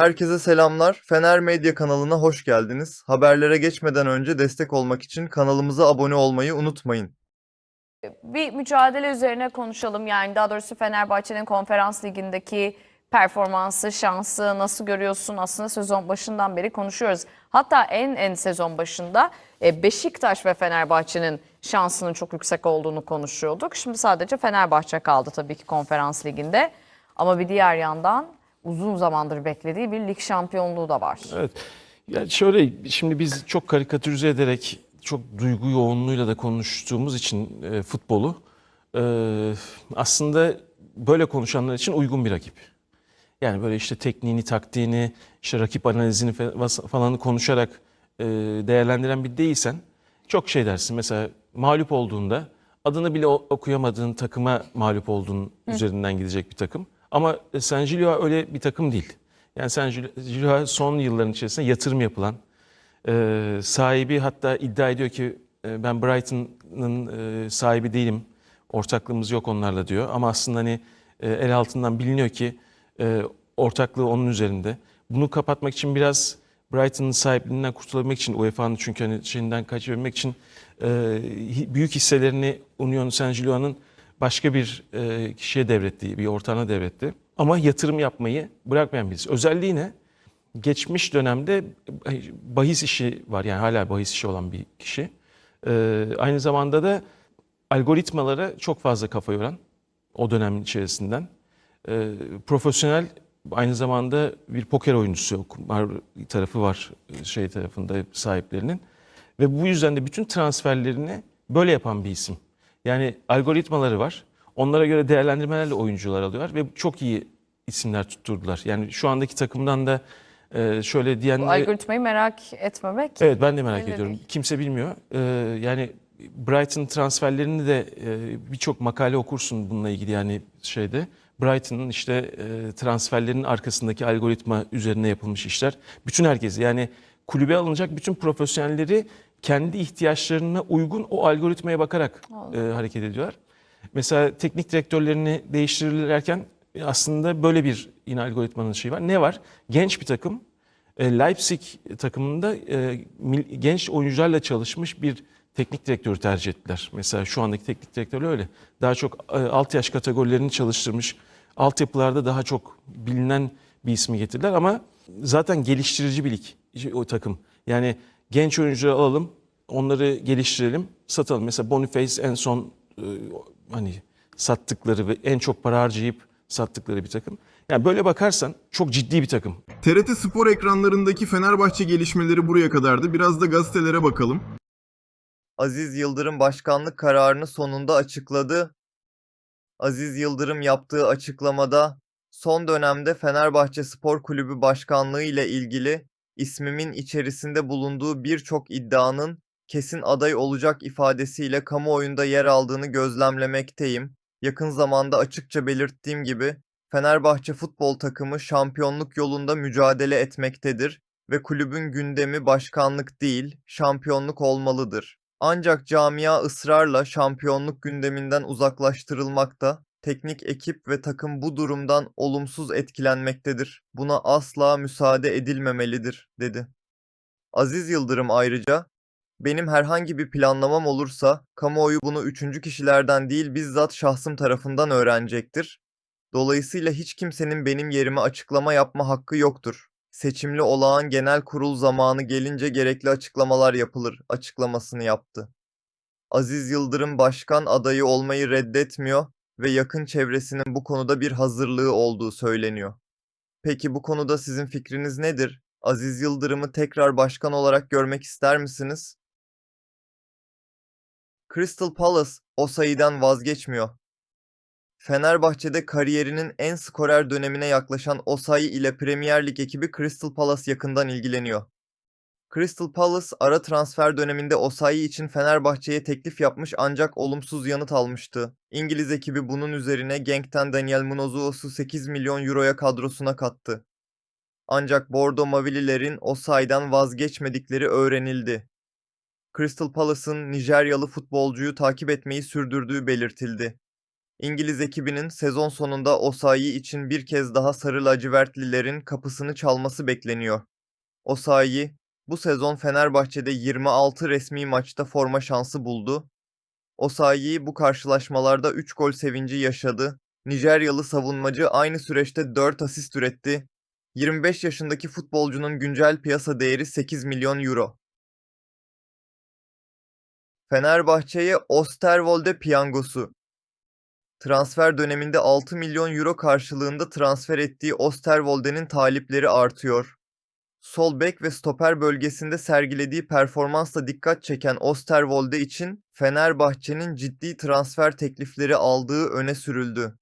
Herkese selamlar. Fener Medya kanalına hoş geldiniz. Haberlere geçmeden önce destek olmak için kanalımıza abone olmayı unutmayın. Bir mücadele üzerine konuşalım. Yani daha doğrusu Fenerbahçe'nin konferans ligindeki performansı, şansı nasıl görüyorsun? Aslında sezon başından beri konuşuyoruz. Hatta en en sezon başında e, Beşiktaş ve Fenerbahçe'nin şansının çok yüksek olduğunu konuşuyorduk. Şimdi sadece Fenerbahçe kaldı tabii ki konferans liginde. Ama bir diğer yandan uzun zamandır beklediği bir lig şampiyonluğu da var. Evet. Yani şöyle şimdi biz çok karikatürize ederek çok duygu yoğunluğuyla da konuştuğumuz için e, futbolu e, aslında böyle konuşanlar için uygun bir rakip. Yani böyle işte tekniğini, taktiğini, işte rakip analizini falan konuşarak e, değerlendiren bir değilsen çok şey dersin. Mesela mağlup olduğunda adını bile okuyamadığın takıma mağlup olduğun üzerinden gidecek bir takım. Ama e, San Gilloa öyle bir takım değil. Yani San Gilloa son yılların içerisinde yatırım yapılan, e, sahibi hatta iddia ediyor ki e, ben Brighton'ın sahibi değilim, ortaklığımız yok onlarla diyor. Ama aslında hani el altından biliniyor ki ortaklığı onun üzerinde. Bunu kapatmak için biraz Brighton'ın sahipliğinden kurtulabilmek için UEFA'nın çünkü hani şeyinden kaçabilmek için büyük hisselerini Union Saint-Gillois'ın başka bir e, kişiye devrettiği, bir ortağına devretti. Ama yatırım yapmayı bırakmayan birisi. Özelliği ne? Geçmiş dönemde bahis işi var yani hala bahis işi olan bir kişi. E, aynı zamanda da algoritmalara çok fazla kafa yoran o dönemin içerisinden. E, profesyonel aynı zamanda bir poker oyuncusu, kumar tarafı var e, şey tarafında sahiplerinin. Ve bu yüzden de bütün transferlerini böyle yapan bir isim. Yani algoritmaları var. Onlara göre değerlendirmelerle oyuncular alıyorlar ve çok iyi isimler tutturdular. Yani şu andaki takımdan da e, şöyle Bu diyenleri... algoritmayı merak etmemek. Evet ben de merak ediyorum. değil. Kimse bilmiyor. Ee, yani Brighton transferlerini de e, birçok makale okursun bununla ilgili yani şeyde. Brighton'ın işte e, transferlerinin arkasındaki algoritma üzerine yapılmış işler. Bütün herkes yani kulübe alınacak bütün profesyonelleri kendi ihtiyaçlarına uygun o algoritmaya bakarak e, hareket ediyorlar. Mesela teknik direktörlerini değiştirirlerken e, aslında böyle bir yine algoritmanın şeyi var. Ne var? Genç bir takım e, Leipzig takımında e, genç oyuncularla çalışmış bir teknik direktörü tercih ettiler. Mesela şu andaki teknik direktör öyle. Daha çok e, alt yaş kategorilerini çalıştırmış. Altyapılarda daha çok bilinen bir ismi getirdiler ama zaten geliştirici bir lig işte o takım. Yani genç oyuncuları alalım, onları geliştirelim, satalım. Mesela Boniface en son e, hani sattıkları ve en çok para harcayıp sattıkları bir takım. Yani böyle bakarsan çok ciddi bir takım. TRT Spor ekranlarındaki Fenerbahçe gelişmeleri buraya kadardı. Biraz da gazetelere bakalım. Aziz Yıldırım başkanlık kararını sonunda açıkladı. Aziz Yıldırım yaptığı açıklamada son dönemde Fenerbahçe Spor Kulübü başkanlığı ile ilgili ismimin içerisinde bulunduğu birçok iddianın kesin aday olacak ifadesiyle kamuoyunda yer aldığını gözlemlemekteyim. Yakın zamanda açıkça belirttiğim gibi Fenerbahçe futbol takımı şampiyonluk yolunda mücadele etmektedir ve kulübün gündemi başkanlık değil, şampiyonluk olmalıdır. Ancak camia ısrarla şampiyonluk gündeminden uzaklaştırılmakta, teknik ekip ve takım bu durumdan olumsuz etkilenmektedir. Buna asla müsaade edilmemelidir, dedi. Aziz Yıldırım ayrıca, benim herhangi bir planlamam olursa, kamuoyu bunu üçüncü kişilerden değil bizzat şahsım tarafından öğrenecektir. Dolayısıyla hiç kimsenin benim yerime açıklama yapma hakkı yoktur. Seçimli olağan genel kurul zamanı gelince gerekli açıklamalar yapılır açıklamasını yaptı. Aziz Yıldırım başkan adayı olmayı reddetmiyor ve yakın çevresinin bu konuda bir hazırlığı olduğu söyleniyor. Peki bu konuda sizin fikriniz nedir? Aziz Yıldırım'ı tekrar başkan olarak görmek ister misiniz? Crystal Palace o sayıdan vazgeçmiyor. Fenerbahçe'de kariyerinin en skorer dönemine yaklaşan Osayi ile Premier Lig ekibi Crystal Palace yakından ilgileniyor. Crystal Palace ara transfer döneminde Osayi için Fenerbahçe'ye teklif yapmış ancak olumsuz yanıt almıştı. İngiliz ekibi bunun üzerine Genk'ten Daniel Munozov'u 8 milyon euroya kadrosuna kattı. Ancak Bordo Mavililerin Osayi'den vazgeçmedikleri öğrenildi. Crystal Palace'ın Nijeryalı futbolcuyu takip etmeyi sürdürdüğü belirtildi. İngiliz ekibinin sezon sonunda Osayi için bir kez daha sarı lacivertlilerin kapısını çalması bekleniyor. Osayi, bu sezon Fenerbahçe'de 26 resmi maçta forma şansı buldu. Osayi bu karşılaşmalarda 3 gol sevinci yaşadı. Nijeryalı savunmacı aynı süreçte 4 asist üretti. 25 yaşındaki futbolcunun güncel piyasa değeri 8 milyon euro. Fenerbahçe'ye Osterwolde piyangosu. Transfer döneminde 6 milyon euro karşılığında transfer ettiği Osterwolde'nin talipleri artıyor. Sol bek ve stoper bölgesinde sergilediği performansla dikkat çeken Osterwolde için Fenerbahçe'nin ciddi transfer teklifleri aldığı öne sürüldü.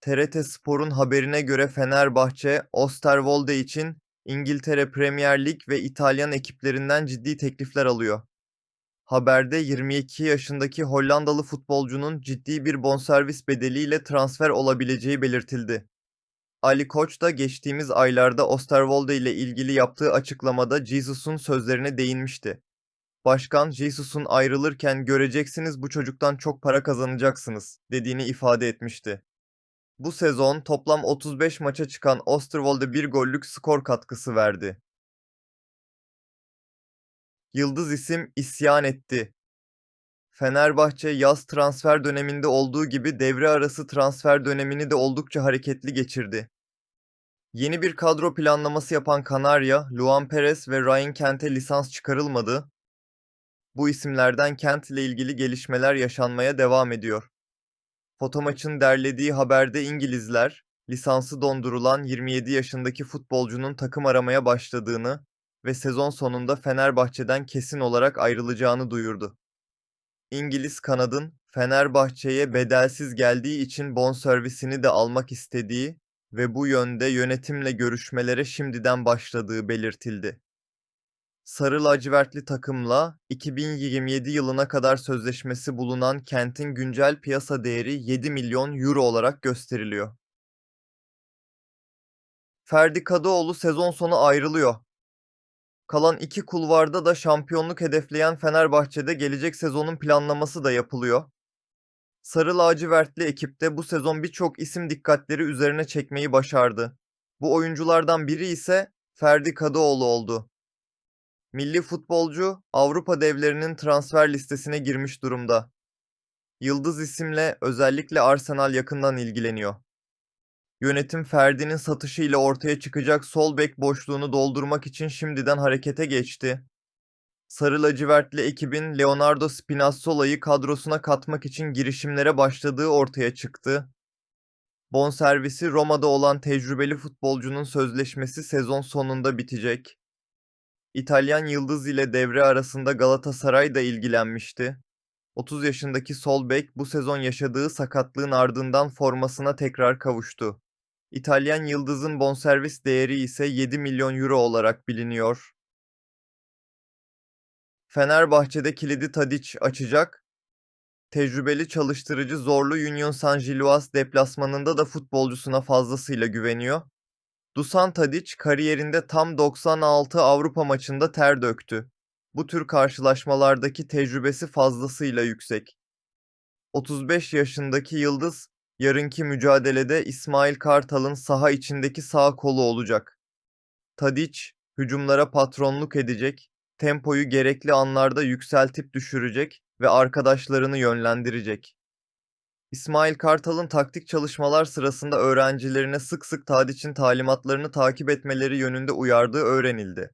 TRT Spor'un haberine göre Fenerbahçe, Osterwolde için İngiltere Premier Lig ve İtalyan ekiplerinden ciddi teklifler alıyor. Haberde 22 yaşındaki Hollandalı futbolcunun ciddi bir bonservis bedeliyle transfer olabileceği belirtildi. Ali Koç da geçtiğimiz aylarda Osterwolde ile ilgili yaptığı açıklamada Jesus'un sözlerine değinmişti. Başkan Jesus'un ayrılırken göreceksiniz bu çocuktan çok para kazanacaksınız dediğini ifade etmişti. Bu sezon toplam 35 maça çıkan Osterwolde bir gollük skor katkısı verdi. Yıldız isim isyan etti. Fenerbahçe yaz transfer döneminde olduğu gibi devre arası transfer dönemini de oldukça hareketli geçirdi. Yeni bir kadro planlaması yapan Kanarya, Luan Perez ve Ryan Kent'e lisans çıkarılmadı. Bu isimlerden Kent ile ilgili gelişmeler yaşanmaya devam ediyor. Fotomaç'ın derlediği haberde İngilizler, lisansı dondurulan 27 yaşındaki futbolcunun takım aramaya başladığını ve sezon sonunda Fenerbahçe'den kesin olarak ayrılacağını duyurdu. İngiliz kanadın Fenerbahçe'ye bedelsiz geldiği için bonservisini de almak istediği ve bu yönde yönetimle görüşmelere şimdiden başladığı belirtildi. Sarı lacivertli takımla 2027 yılına kadar sözleşmesi bulunan Kent'in güncel piyasa değeri 7 milyon euro olarak gösteriliyor. Ferdi Kadıoğlu sezon sonu ayrılıyor. Kalan iki kulvarda da şampiyonluk hedefleyen Fenerbahçe'de gelecek sezonun planlaması da yapılıyor. Sarı lacivertli ekipte bu sezon birçok isim dikkatleri üzerine çekmeyi başardı. Bu oyunculardan biri ise Ferdi Kadıoğlu oldu. Milli futbolcu Avrupa devlerinin transfer listesine girmiş durumda. Yıldız isimle özellikle Arsenal yakından ilgileniyor. Yönetim Ferdi'nin satışı ile ortaya çıkacak sol bek boşluğunu doldurmak için şimdiden harekete geçti. Sarı lacivertli ekibin Leonardo Spinazzola'yı kadrosuna katmak için girişimlere başladığı ortaya çıktı. Bonservisi Roma'da olan tecrübeli futbolcunun sözleşmesi sezon sonunda bitecek. İtalyan yıldız ile devre arasında Galatasaray da ilgilenmişti. 30 yaşındaki sol bek bu sezon yaşadığı sakatlığın ardından formasına tekrar kavuştu. İtalyan yıldızın bonservis değeri ise 7 milyon euro olarak biliniyor. Fenerbahçe'de kilidi Tadic açacak. Tecrübeli çalıştırıcı zorlu Union San Giloas deplasmanında da futbolcusuna fazlasıyla güveniyor. Dusan Tadic kariyerinde tam 96 Avrupa maçında ter döktü. Bu tür karşılaşmalardaki tecrübesi fazlasıyla yüksek. 35 yaşındaki Yıldız, yarınki mücadelede İsmail Kartal'ın saha içindeki sağ kolu olacak. Tadic, hücumlara patronluk edecek, tempoyu gerekli anlarda yükseltip düşürecek ve arkadaşlarını yönlendirecek. İsmail Kartal'ın taktik çalışmalar sırasında öğrencilerine sık sık Tadic'in talimatlarını takip etmeleri yönünde uyardığı öğrenildi.